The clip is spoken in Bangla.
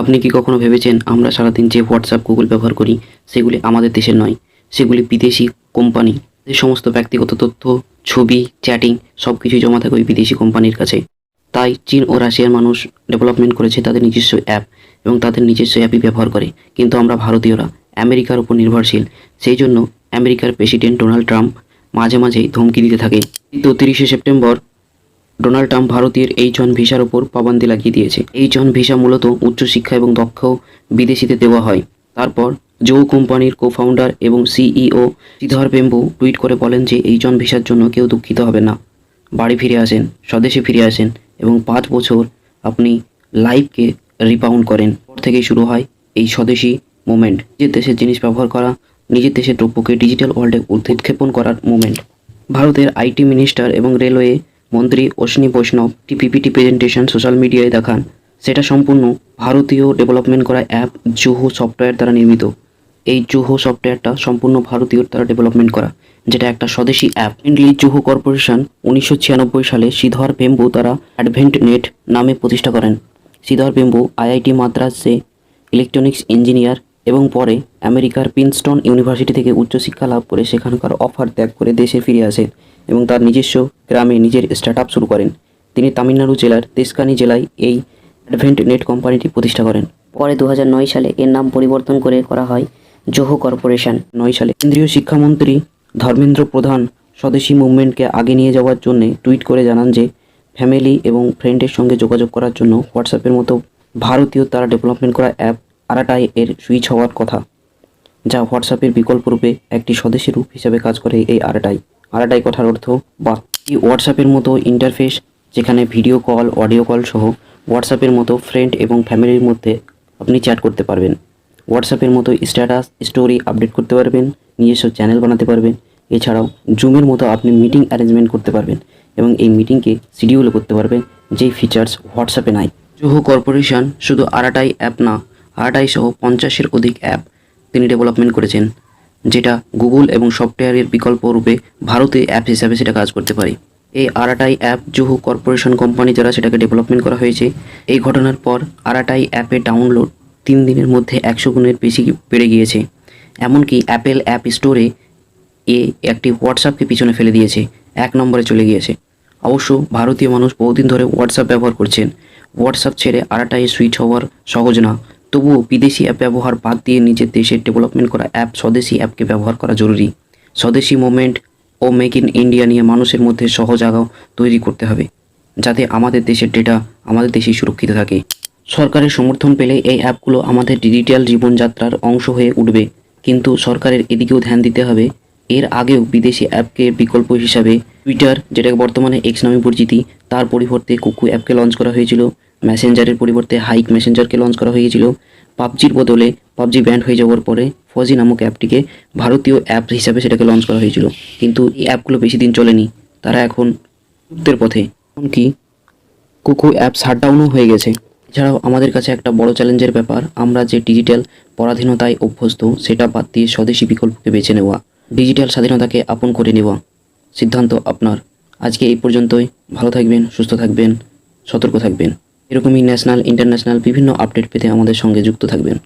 আপনি কি কখনো ভেবেছেন আমরা সারাদিন যে হোয়াটসঅ্যাপ গুগল ব্যবহার করি, সেগুলি আমাদের দেশের নয়, সেগুলি বিদেশি কোম্পানি? সমস্ত ব্যক্তিগত তথ্য, ছবি চ্যাটিং সব কিছুই জমা থাকে ওই বিদেশি কোম্পানির কাছে। তাই চীন ও রাশিয়ার মানুষ ডেভেলপমেন্ট করেছে তাদের নিজস্ব অ্যাপ এবং তাদের নিজস্ব অ্যাপই ব্যবহার করে। কিন্তু আমরা ভারতীয়রা, আমেরিকার উপর নির্ভরশীল, সেই জন্য আমেরিকার প্রেসিডেন্ট ডোনাল্ড ট্রাম্প মাঝে মাঝেই ধমকি দিতে থাকে। কিন্তু তিরিশে সেপ্টেম্বর ডোনাল্ড ট্রাম্প ভারতীয় এইচ ওয়ান ভিসার ওপর পাবন্দি লাগিয়ে দিয়েছে। এইচ ওয়ান ভিসা মূলত উচ্চশিক্ষা এবং দক্ষ বিদেশিতে দেওয়া হয়। তারপর জো কোম্পানির কো ফাউন্ডার এবং সিইও শ্রীধর বেম্বু টুইট করে বলেন যে এইচ ওয়ান ভিসার জন্য কেউ দুঃখিত হবে না। বাড়ি ফিরে আসেন, স্বদেশে ফিরে আসেন এবং পাঁচ বছর আপনি লাইফকে রিপাউন্ড করেন। পর থেকেই শুরু হয় এই স্বদেশি মুভমেন্ট। নিজের দেশের জিনিস ব্যবহার করা, নিজের দেশের দ্রব্যকে ডিজিটাল ওয়ার্ল্ডে উৎক্ষেপণ করার মুভমেন্ট। ভারতের আইটি মিনিস্টার এবং রেলওয়ে মন্ত্রী অশ্বিনী বৈষ্ণব একটি পিপিটি প্রেজেন্টেশন সোশ্যাল মিডিয়ায় দেখান। সেটা সম্পূর্ণ ভারতীয় ডেভেলপমেন্ট করা অ্যাপ জুহো সফটওয়্যার দ্বারা নির্মিত। এই জুহো সফটওয়্যারটা সম্পূর্ণ ভারতীয় দ্বারা ডেভেলপমেন্ট করা, যেটা একটা স্বদেশি অ্যাপ মেনলি জুহো কর্পোরেশন উনিশশো ছিয়ানব্বই সালে শ্রীধর বেম্বু তারা অ্যাডভেন্ট নেট নামে প্রতিষ্ঠা করেন। শ্রীধর বেম্বু আইআইটি মাদ্রাসে ইলেকট্রনিক্স ইঞ্জিনিয়ার এবং পরে আমেরিকার প্রিন্সটন ইউনিভার্সিটি থেকে উচ্চশিক্ষা লাভ করে সেখানকার অফার ত্যাগ করে দেশে ফিরে আসেন এবং তার নিজস্ব গ্রামে নিজের স্টার্ট শুরু করেন। তিনি তামিলনাড়ু জেলার তেসকানি জেলায় এই অ্যাডভেন্ট নেট কোম্পানিটি প্রতিষ্ঠা করেন। পরে দু হাজার নয় সালে এর নাম পরিবর্তন করে করা হয় জোহো কর্পোরেশন। নয় সালে কেন্দ্রীয় শিক্ষামন্ত্রী ধর্মেন্দ্র প্রধান স্বদেশি মুভমেন্টকে আগে নিয়ে যাওয়ার জন্য টুইট করে জানান যে, ফ্যামিলি এবং ফ্রেন্ডের সঙ্গে যোগাযোগ করার জন্য হোয়াটসঅ্যাপের মতো ভারতীয় তারা ডেভেলপমেন্ট করা অ্যাপ আরাটাই এর সুইচ হওয়ার কথা, যা হোয়াটসঅ্যাপের বিকল্প রূপে একটি স্বদেশী রূপ হিসেবে কাজ করে এই আরাটাই। আরাটাই কথার অর্থ বা এই হোয়াটসঅ্যাপের মতো ইন্টারফেস যেখানে ভিডিও কল অডিও কল সহ হোয়াটসঅ্যাপের মতো ফ্রেন্ড এবং ফ্যামিলির মধ্যে আপনি চ্যাট করতে পারবেন। হোয়াটসঅ্যাপের মতো স্ট্যাটাস স্টোরি আপডেট করতে পারবেন, নিজস্ব চ্যানেল বানাতে পারবেন। এছাড়াও জুমের মতো আপনি মিটিং অ্যারেঞ্জমেন্ট করতে পারবেন এবং এই মিটিংকে শিডিউলও করতে পারবেন, যেই ফিচার্স হোয়াটসঅ্যাপে নাই। জুহো কর্পোরেশন শুধু আরাটাই অ্যাপ না আরাটাই সহ পঞ্চাশের অধিক অ্যাপ তিনি ডেভেলপমেন্ট করেছেন, যেটা গুগল এবং সফটওয়্যারের বিকল্প রূপে ভারতে অ্যাপ হিসাবে সেটা কাজ করতে পারে। এই Arattai app Zoho corporation company দ্বারা সেটাকে ডেভেলপমেন্ট করা হয়েছে। এই ঘটনার পর আরাটাই অ্যাপে ডাউনলোড তিন দিনের মধ্যে একশো গুণের বেশি বেড়ে গিয়েছে। এমনকি অ্যাপেল অ্যাপ স্টোরে এ একটি হোয়াটসঅ্যাপকে পিছনে ফেলে দিয়েছে, এক নম্বরে চলে গিয়েছে। অবশ্য ভারতীয় মানুষ বহুদিন ধরে হোয়াটসঅ্যাপ ব্যবহার করছেন। হোয়াটসঅ্যাপ ছেড়ে আরাটাই সুইচ হওয়ার সহজ না। তবুও বিদেশি অ্যাপ ব্যবহার বাদ দিয়ে নিজের দেশের ডেভেলপমেন্ট করা অ্যাপ স্বদেশি অ্যাপকে ব্যবহার করা জরুরি। স্বদেশি মুভমেন্ট ও মেক ইন ইন্ডিয়া নিয়ে মানুষের মধ্যে সহজ আগাও তৈরি করতে হবে, যাতে আমাদের দেশের ডেটা আমাদের দেশেই সুরক্ষিত থাকে। সরকারের সমর্থন পেলে এই অ্যাপগুলো আমাদের ডিজিটাল জীবনযাত্রার অংশ হয়ে উঠবে, কিন্তু সরকারের এদিকেও ধ্যান দিতে হবে। এর আগেও বিদেশি অ্যাপকে বিকল্প হিসাবে টুইটার যেটাকে বর্তমানে এক্স নামে পরিচিতি, তার পরিবর্তে কুকু অ্যাপকে লঞ্চ করা হয়েছিল। মেসেঞ্জারের পরিবর্তে হাইক মেসেঞ্জারকে লঞ্চ করা হয়েছিল পাবজির বদলে পাবজি ব্যান্ড হয়ে যাওয়ার পরে ফজি নামক অ্যাপটিকে ভারতীয় অ্যাপ হিসাবে সেটাকে লঞ্চ করা হয়েছিল। কিন্তু এই অ্যাপগুলো বেশি দিন চলেনি। তারা এখন মুক্তের পথে। এমনকি কুকু অ্যাপ শাটডাউনও হয়ে গেছে। এছাড়াও আমাদের কাছে একটা বড় চ্যালেঞ্জের ব্যাপার। আমরা যে ডিজিটাল পরাধীনতায় অভ্যস্ত, সেটা বাদ দিয়ে স্বদেশি বিকল্পকে বেছে নেওয়া ডিজিটাল স্বাধীনতাকে আপন করে নেওয়া। সিদ্ধান্ত আপনার। আজকে এই পর্যন্তই। ভালো থাকবেন, সুস্থ থাকবেন, সতর্ক থাকবেন। এরকমই ন্যাশনাল ইন্টারন্যাশনাল বিভিন্ন আপডেট পেতে আমাদের সঙ্গে যুক্ত থাকবেন।